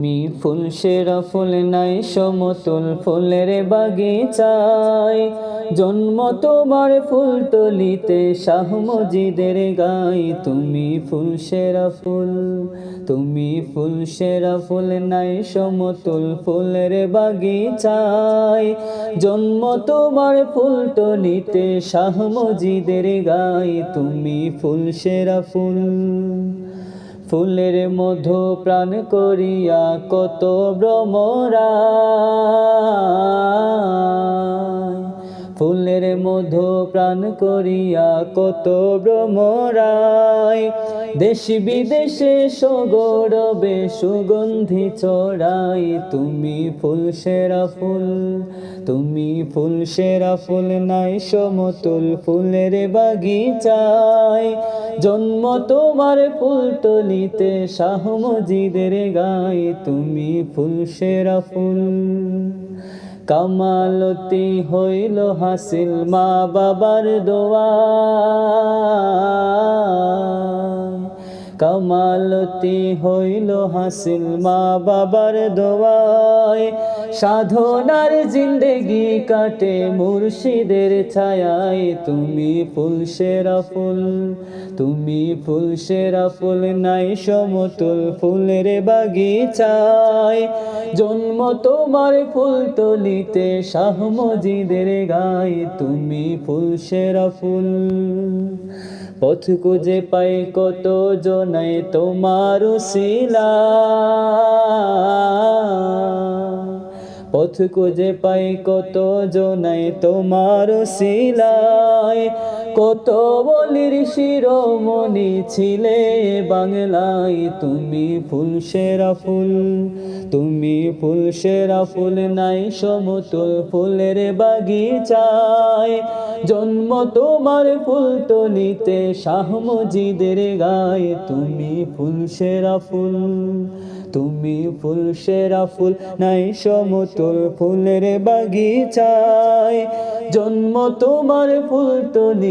Me ফুল সেরা ফুল নাই, সমতুল ফুলের বাগিচায়। জন্ম তোমার ফুল তলিতে, শাহ মজিদের গাই তুমি ফুল সেরা ফুল, তুমি ফুল সেরা ফুল নাই, সমতুল ফুলের বাগিচায়। জন্ম তোমার ফুল তলিতে, শাহ মজিদের গাই তুমি ফুল সেরা ফুল ফুলের মধু প্রাণ করিয়া কত ভ্রমরা প্রাণ করিয়া কত ভ্রমরায় দেশ বিদেশে সগৌরবে সুগন্ধি চড়াই তুমি ফুল সেরা ফুল, তুমি ফুল সেরা ফুল নাই সমতুল ফুলের বাগিচায়। জন্ম তোমার ফুল তলিতে শাহ মজিদের গাই তুমি ফুল সেরা ফুল। কামালতি হইল হাসিল মা বাবার দোয়া। কামালতি হইল হাসিল মা বাবার দোয়ায়। সাধনার জিন্দেগি কাটে মুর্শিদের ছায়ায়। তুমি ফুল সেরা ফুল, তুমি ফুল সেরা ফুল নাই সমতুল ফুলের বাগিচায়। জন্ম তোমার ফুল তলিতে শাহ মজিদের গায়। তুমি ফুল সেরা ফুল, পথ খুঁজে পাই কত জনাই তোমার শিলা পথ খুঁজে পাই কত জনাই তোমার শিলায়। কত বলির শিরোমণি ছিলে বাংলায়। তুমি ফুল, সেরা ফুল, তুমি ফুল, সেরা ফুল নাই সমতুল ফুলের বাগিচায়। জন্ম তোমার ফুল তলিতে শাহ মজিদের গায়ে। তুমি ফুল, সেরা ফুল, তুমি ফুল, সেরা ফুল নাই সমতুল ফুলের বাগিচায়। জন্ম তোমার ফুল